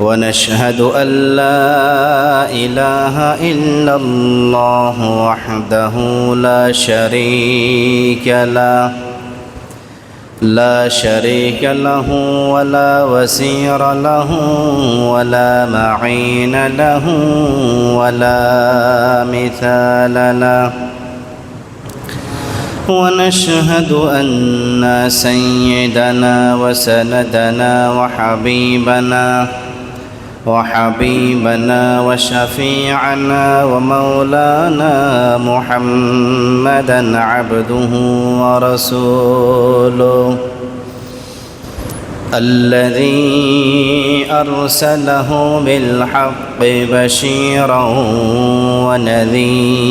ونشهد أن لا إله إلا الله وحده لا شريك له. لا شريك له ولا وزير له ولا معين له ولا مثال له. ونشهد أن سيدنا وسندنا وحبيبنا وحبيبنا وشفيعنا ومولانا محمدا عبده ورسوله. الذي أرسله بالحق بشيرا ونذيرا.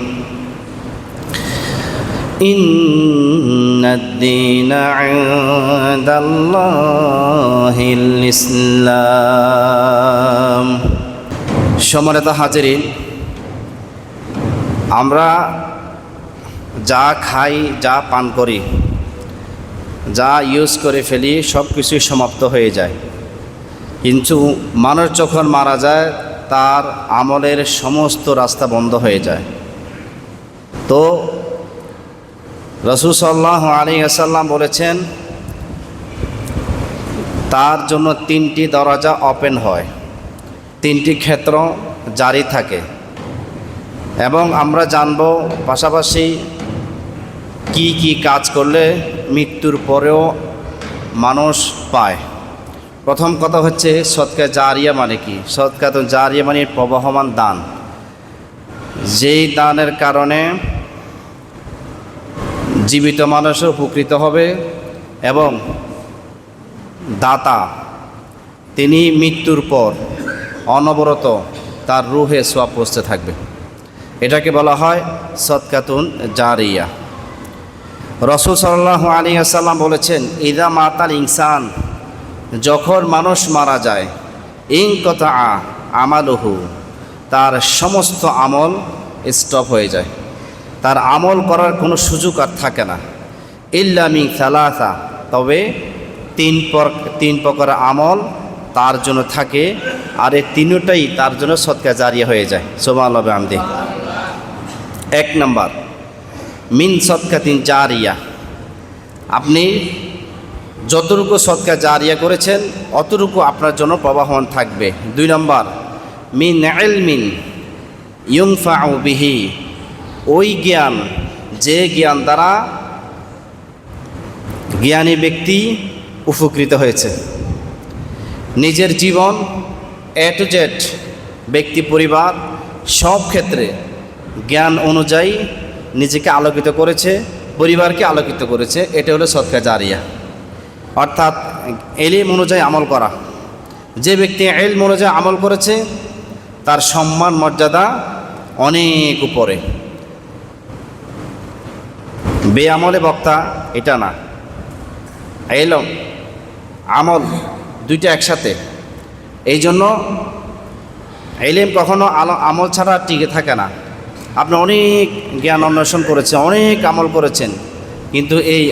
إن الدين عند الله الإسلام সম্মানিত হাজিরিন আমরা যা খাই যা পান করি যা ইউজ করে ফেলি সব কিছুই সমাপ্ত হয়ে যায় কিন্তু মানুষ যখন মারা যায় তার আমলের সমস্ত রাস্তা বন্ধ হয়ে যায় তো রসুল সাল্লাহ আলী আসাল্লাম বলেছেন, তার জন্য তিনটি দরজা ওপেন হয়। তিনটি ক্ষেত্র জারি থাকে। এবং আমরা জানব পাশাপাশি কি কি কাজ করলে মৃত্যুর পরেও মানুষ পায়। প্রথম কথা হচ্ছে সৎকা জারিয়া মানে কি? সৎকা তো জারিয়া মানে প্রবাহমান দান। যেই দানের কারণে জীবিত মানুষও উপকৃত হবে এবং দাতা, তিনি মৃত্যুর পর অনবরত তার রুহে সোয়াব পৌঁছতে থাকবে। এটাকে বলা হয় সৎকাতুন জারিয়া। রসুল সাল্লাহ আলী আসাল্লাম বলেছেন, ইদা মাতাল ইনসান, যখন মানুষ মারা যায় ইং কথা আমালহু, তার সমস্ত আমল স্টপ হয়ে যায়। তার আমল করার কোনো সুযোগ আর থাকে না। ইল্লামি সালাসা। তবে তিন পর, তিন প্রকার আমল তার জন্য থাকে, আর এই তিনটাই তার জন্য সৎকা জারিয়া হয়ে যায়। সোমা আল্লাহ আমদি এক নম্বর, মিন সৎকা তিন জারিয়া। আপনি যতটুকু সৎকা জারিয়া করেছেন, অতটুকু আপনার জন্য প্রবাহমান থাকবে। দুই নম্বর, মিন এল মিন ইউংফা বিহি। ওই জ্ঞান, যে জ্ঞান দ্বারা জ্ঞানী ব্যক্তি উপকৃত হয়েছে। নিজের জীবন এ টু জেড ব্যক্তি, পরিবার, সব ক্ষেত্রে জ্ঞান অনুযায়ী নিজেকে আলোকিত করেছে, পরিবারকে আলোকিত করেছে, এটা হলো সৎকা জারিয়া। অর্থাৎ এলিম অনুযায়ী আমল করা। যে ব্যক্তি এল অনুযায়ী আমল করেছে, তার সম্মান, মর্যাদা অনেক উপরে। বেআমলে বক্তা, এটা না। এলম, আমল, দুইটা একসাথে। এই জন্য এলিম কখনো আলো আমল ছাড়া টিকে থাকে না। আপনি অনেক জ্ঞান অন্বেষণ করেছেন, অনেক আমল করেছেন, কিন্তু এই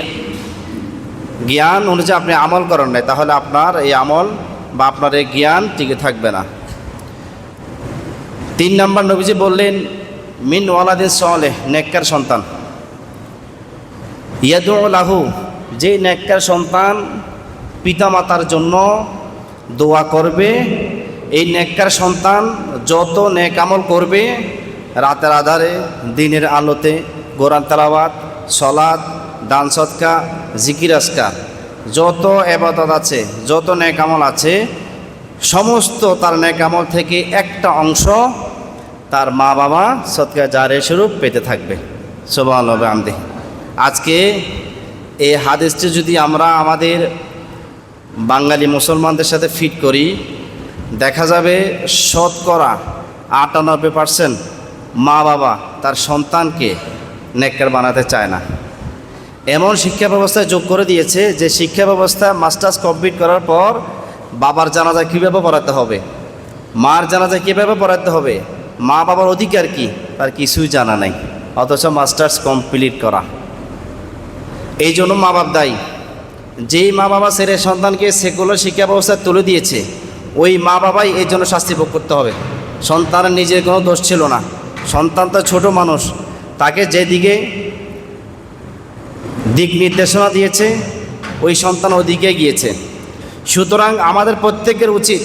জ্ঞান অনুযায়ী আপনি আমল করেন নাই, তাহলে আপনার এই আমল বা আপনার এই জ্ঞান টিকে থাকবে না। তিন নম্বর নবীজি বললেন, মিন ওয়ালাদিন সলেহ নেককার সন্তান। ইয়াদু লাহু, যে নেককার সন্তান পিতামাতার জন্য দোয়া করবে, এই নেককার সন্তান যত নেক আমল করবে, রাতের আধারে, দিনের আলোতে গোরান তালাবাদ সলাদ দান সৎকা জিকির আসকার যত এবাদত আছে, যত নেক আমল আছে, সমস্ত তার নেক আমল থেকে একটা অংশ তার মা বাবা সৎকা জারে স্বরূপ পেতে থাকবে। সোবান আমদি আজকে এই হাদিসটি যদি আমরা আমাদের বাঙালি মুসলমানদের সাথে ফিট করি, দেখা যাবে শতকরা আটানব্বই পার্সেন্ট মা বাবা তার সন্তানকে নেককার বানাতে চায় না। এমন শিক্ষা ব্যবস্থায় যোগ করে দিয়েছে যে শিক্ষা ব্যবস্থা মাস্টার্স কমপ্লিট করার পর বাবার জানাজা কীভাবে পড়াতে হবে, মার জানাজা কীভাবে পড়াতে হবে, মা বাবার অধিকার কি, তার কিছুই জানা নাই, অথচ মাস্টার্স কমপ্লিট করা। এই জন্য মা বাপ দায়ী। যেই মা বাবা ছেলে সন্তানকে সেকুলার শিক্ষা ব্যবস্থায় তুলে দিয়েছে, ওই মা বাবাই এই জন্য শাস্তি ভোগ করতে হবে। সন্তানের নিজের কোনো দোষ ছিল না। সন্তান তো ছোট মানুষ, তাকে যেদিকে দিক নির্দেশনা দিয়েছে, ওই সন্তান ওদিকে গিয়েছে। সুতরাং আমাদের প্রত্যেকের উচিত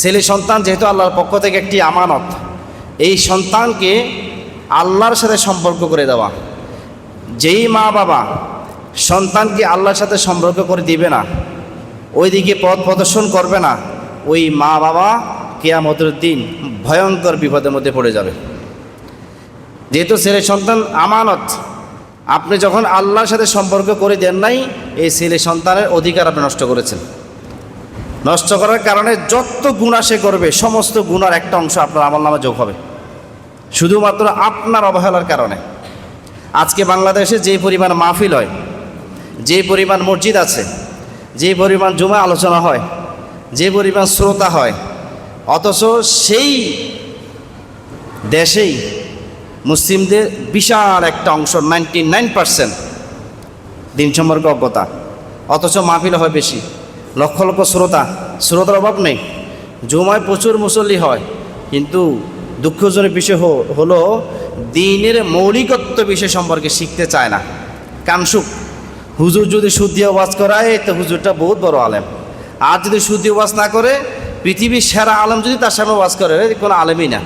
ছেলে সন্তান যেহেতু আল্লাহর পক্ষ থেকে একটি আমানত, এই সন্তানকে আল্লাহর সাথে সম্পর্ক করে দেওয়া। যেই মা বাবা সন্তানকে আল্লাহর সাথে সম্পর্ক করে দিবে না, ওইদিকে পথ প্রদর্শন করবে না, ওই মা বাবা কেয়ামতের দিন ভয়ঙ্কর বিপদের মধ্যে পড়ে যাবে। যেহেতু ছেলে সন্তান আমানত, আপনি যখন আল্লাহর সাথে সম্পর্ক করে দেন নাই, এই ছেলে সন্তানের অধিকার আপনি নষ্ট করেছেন। নষ্ট করার কারণে যত গুণা সে করবে, সমস্ত গুণার একটা অংশ আপনার আমল নামে যোগ হবে। শুধুমাত্র আপনার অবহেলার কারণে। আজকে বাংলাদেশে যে পরিমাণ মাহফিল হয়, যে পরিমাণ মসজিদ আছে, যে পরিমাণ জুমা আলোচনা হয়, যে পরিমাণ শ্রোতা হয়, অথচ সেই দেশেই মুসলিমদের বিশাল একটা অংশ, নাইনটি নাইন পার্সেন্ট দিন সম্পর্কে অজ্ঞতা। অথচ মাহফিল হয় বেশি। লক্ষ লক্ষ শ্রোতা। শ্রোতার অভাব নেই। জুমায় প্রচুর মুসল্লি হয়, কিন্তু দুঃখজনক বিষয় হলো, দিনের মৌলিকত্ব বিষয় সম্পর্কে শিখতে চায় না। কানসুক হুজুর যদি দিয়ে ওয়াজ করায়, তো হুজুরটা বহুত বড় আলেম। আর যদি দিয়ে ওয়াজ না করে, পৃথিবীর সেরা আলেম যদি তার সামনে ওয়াজ করে কোনো আলেমই না।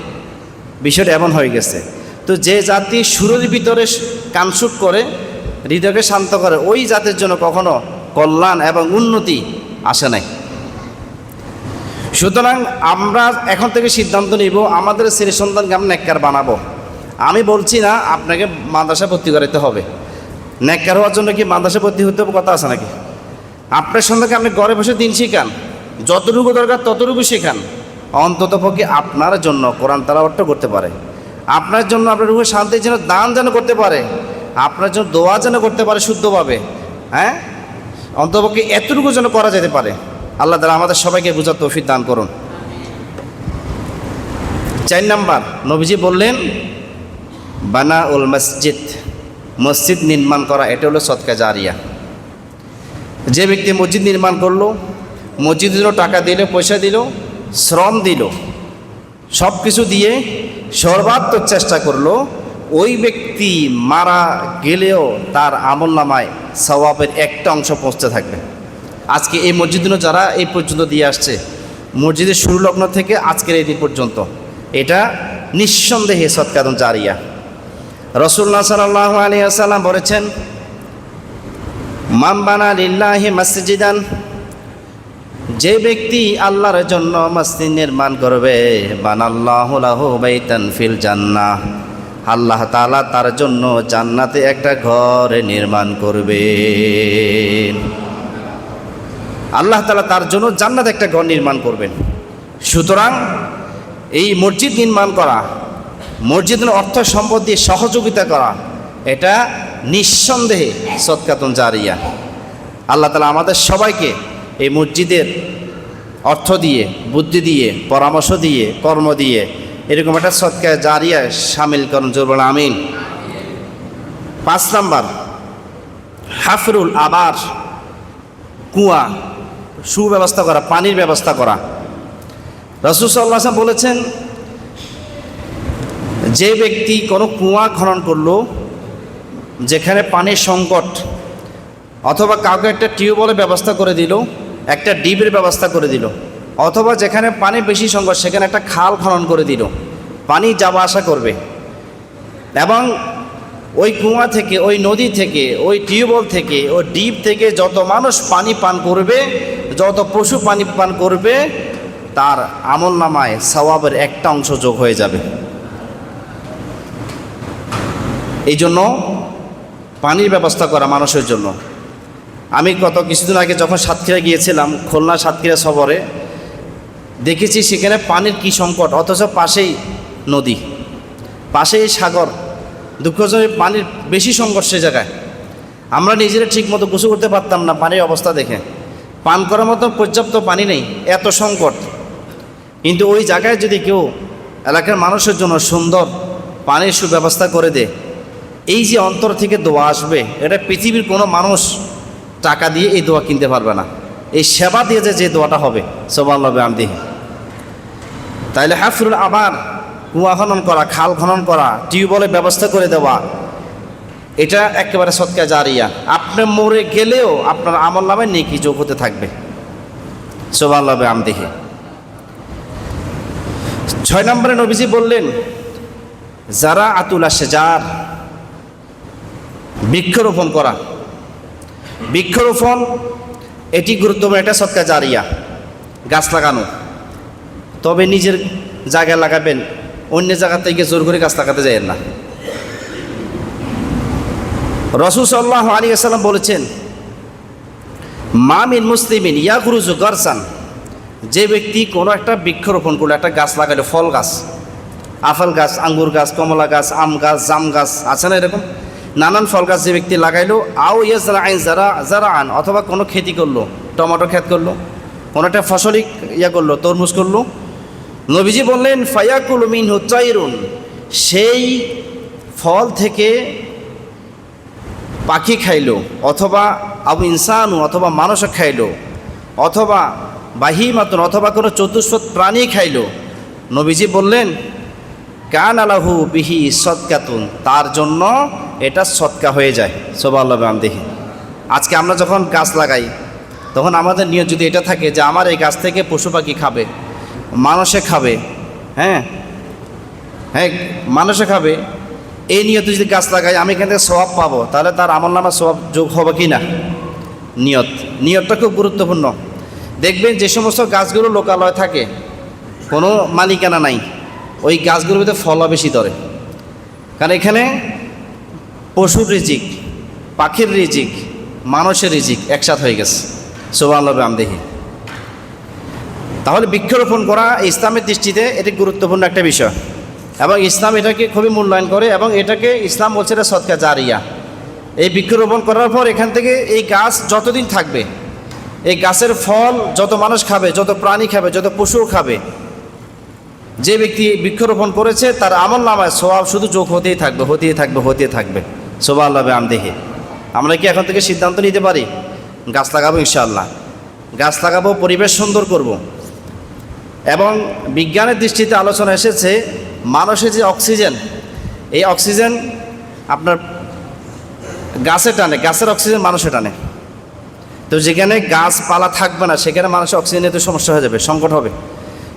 বিষয়টা এমন হয়ে গেছে। তো যে জাতি সুরের ভিতরে কানসুক করে, হৃদয়কে শান্ত করে, ওই জাতির জন্য কখনো কল্যাণ এবং উন্নতি আসে নাই। সুতরাং আমরা এখন থেকে সিদ্ধান্ত নিব, আমাদের ছেলে সন্তানকে আমরা নেককার বানাবো। আমি বলছি না, আপনাকে মাদ্রাসা ভর্তি করাতে হবে। নেককার হওয়ার জন্য কি মাদ্রাসা ভর্তি হতে হবে কথা আছে নাকি? আপনার সন্তানকে আপনি ঘরে বসে দিন শেখান, যতটুকু দরকার ততটুকু শেখান। অন্তত পক্ষে আপনার জন্য কোরআন তালাবারটা করতে পারে। আপনার জন্য আপনার রুহে শান্তির জন্য দান যেন করতে পারে। আপনার জন্য দোয়া যেন করতে পারে শুদ্ধভাবে হ্যাঁ? অন্তপক্ষে এতটুকু যেন করা যেতে পারে। আল্লাহ তালা আমাদের সবাইকে বোঝার তৌফিক দান করুন। চার নাম্বার, নবীজি বললেন বানা উল মসজিদ মসজিদ নির্মাণ করা, এটা হলো সৎকা জারিয়া। যে ব্যক্তি মসজিদ নির্মাণ করল মসজিদের জন্য টাকা দিল, পয়সা দিল, শ্রম দিল সব কিছু দিয়ে সর্বাত্মক চেষ্টা করল, ওই ব্যক্তি মারা গেলেও তার আমল নামায় সওয়াবের একটা অংশ পৌঁছতে থাকবে। আজকে এই মসজিদগুলো যারা এই পর্যন্ত দিয়ে আসছে, মসজিদের শুরু লগ্ন থেকে আজকের এই দিন পর্যন্ত, এটা নিঃসন্দেহে সৎকাদন জারিয়া। রসুল্লাহ সাল্লাহ আলী আসাল্লাম বলেছেন মাম্বানা লিল্লাহি মসজিদান যে ব্যক্তি আল্লাহর জন্য মসজিদ নির্মাণ করবে ফিল জান্নাহ। আল্লাহ তাআলা তার জন্য জান্নাতে একটা ঘর নির্মাণ করবে আল্লাহ তালা তার জন্য জান্নাত একটা ঘর নির্মাণ করবেন। সুতরাং এই মসজিদ নির্মাণ করা, মসজিদের অর্থ সম্পদ দিয়ে সহযোগিতা করা, এটা নিঃসন্দেহে সৎকাতন জারিয়া। আল্লাহ তালা আমাদের সবাইকে এই মসজিদের অর্থ দিয়ে, বুদ্ধি দিয়ে, পরামর্শ দিয়ে, কর্ম দিয়ে এরকম একটা সৎকা জারিয়া সামিল করুন জোরবল আমিন। পাঁচ নাম্বার, হাফরুল আবার কুয়া। সুব্যবস্থা করা, পানির ব্যবস্থা করা। রসুল সাল্লাহ আসলাম বলেছেন, যে ব্যক্তি কোনো কুয়া খনন করল, যেখানে পানির সংকট, অথবা কাউকে একটা টিউবওয়েলের ব্যবস্থা করে দিল, একটা ডিপের ব্যবস্থা করে দিল, অথবা যেখানে পানি বেশি সংকট, সেখানে একটা খাল খনন করে দিল, পানি যাওয়া আসা করবে। এবং ওই কুয়া থেকে, ওই নদী থেকে, ওই টিউবওয়েল থেকে, ওই ডিপ থেকে যত মানুষ পানি পান করবে যত পশু পানি পান করবে, তার আমল নামায় সওয়াবের একটা অংশ যোগ হয়ে যাবে। এই জন্য পানির ব্যবস্থা করা মানুষের জন্য। আমি গত কিছুদিন আগে যখন সাতক্ষীরা গিয়েছিলাম, খুলনা সাতক্ষীরা সবরে, দেখেছি সেখানে পানির কি সংকট, অথচ পাশেই নদী। পাশেই সাগর। দুঃখজনক, পানির বেশি সংকট সে জায়গায়। আমরা নিজেরা ঠিক মতো গোসল করতে পারতাম না পানির অবস্থা দেখে। পান করার মতো পর্যাপ্ত পানি নেই, এত সংকট। কিন্তু ওই জায়গায় যদি কেউ এলাকার মানুষের জন্য সুন্দর পানির সুব্যবস্থা করে দেয়, এই যে অন্তর থেকে দোয়া আসবে, এটা পৃথিবীর কোনো মানুষ টাকা দিয়ে এই দোয়া কিনতে পারবে না। এই সেবা দিয়ে যে যে দোয়াটা হবে সোবাল্লবে আমদি তাইলে হাফরুল আবার কুয়া খনন করা, খাল খনন করা, টিউবওয়েলের ব্যবস্থা করে দেওয়া এটা একেবারে সৎকা জারিয়া। আপনি মরে গেলেও আপনার আমল নামে নেকি যোগ হতে থাকবে। সোভাল্লাবে আম দেখে ছয় নম্বরে নবীজি বললেন, যারা আতুল আসে যার বৃক্ষরোপণ করা। বৃক্ষরোপণ, এটি গুরুত্বপূর্ণ একটা সৎকা জারিয়া, গাছ লাগানো। তবে নিজের জায়গায় লাগাবেন, অন্য জায়গা থেকে জোর করে গাছ লাগাতে যায় না। রসুল আলী আসসালাম বলেছেন মামিন মুসলিমিন ইয়া গুরুজু গরসান। যে ব্যক্তি কোনো একটা বৃক্ষরোপণ করল, একটা গাছ লাগালো, ফল গাছ আফল গাছ, আঙ্গুর গাছ, কমলা গাছ, আম গাছ, জাম গাছ, আছে না এরকম? নানান ফল গাছ যে ব্যক্তি লাগাইলো, আও ইয়ে যারা আইন যারা যারা আন, অথবা কোনো খেতি করল, টমেটো ক্ষেত করল, কোনো একটা ফসলই ইয়া করল, তরমুজ করল। নবীজি বললেন, ফায়াকুল মিন হুচাইরুন সেই ফল থেকে পাখি খাইলো, অথবা আবু ইনসানু অথবা মানুষও খাইলো, অথবা বাহি মাতন অথবা কোনো চতুষ্পদ প্রাণী খাইলো। নবীজি বললেন, কান আলাহু বিহি সৎকাতুন তার জন্য এটা সৎকা হয়ে যায়। সোবাল্লাহ দেখি আজকে আমরা যখন গাছ লাগাই, তখন আমাদের নিয়ত যদি এটা থাকে যে আমার এই গাছ থেকে পশু পাখি খাবে, মানুষে খাবে হ্যাঁ? হ্যাঁ মানুষে খাবে এই নিয়তে যদি গাছ লাগাই, আমি এখান থেকে স্বভাব পাবো। তাহলে তার আমল নামা স্বভাব যোগ হবে কি না নিয়ত। নিয়তটা খুব গুরুত্বপূর্ণ। দেখবেন যে সমস্ত গাছগুলো লোকালয় থাকে, কোনো মালিকানা নাই। ওই গাছগুলোর ভিতরে ফলও বেশি ধরে। কারণ এখানে পশুর রিজিক, পাখির রিজিক, মানুষের রিজিক একসাথ হয়ে গেছে। সোবান আমদেহি তাহলে বৃক্ষরোপণ করা ইসলামের দৃষ্টিতে এটি গুরুত্বপূর্ণ একটা বিষয়। এবং ইসলাম এটাকে খুবই মূল্যায়ন করে এবং এটাকে ইসলাম বলছে এটা সৎকা জারিয়া। এই বৃক্ষরোপণ করার পর এখান থেকে এই গাছ যতদিন থাকবে, এই গাছের ফল যত মানুষ খাবে, যত প্রাণী খাবে, যত পশু খাবে, যে ব্যক্তি বৃক্ষরোপণ করেছে তার আমল নামায় সোয়াব শুধু যোগ হতেই থাকবে হতেই থাকবে হতেই থাকবে। সোবা আল্লাহ আমদেহে আমরা কি এখন থেকে সিদ্ধান্ত নিতে পারি? গাছ লাগাবো ইনশাআল্লাহ। গাছ লাগাবো, পরিবেশ সুন্দর করব। এবং বিজ্ঞানের দৃষ্টিতে আলোচনা এসেছে মানুষের যে অক্সিজেন, এই অক্সিজেন আপনার গাছে টানে, গাছের অক্সিজেন মানুষে টানে। তো যেখানে গাছপালা থাকবে না, সেখানে মানুষের অক্সিজেনের তো সমস্যা হয়ে যাবে, সংকট হবে।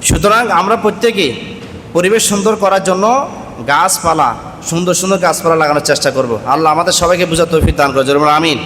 সুতরাং আমরা প্রত্যেকেই পরিবেশ সুন্দর করার জন্য গাছপালা, সুন্দর সুন্দর গাছপালা লাগানোর চেষ্টা করব। আল্লাহ আমাদের সবাইকে বোঝার তৌফিক দান করে আমিন।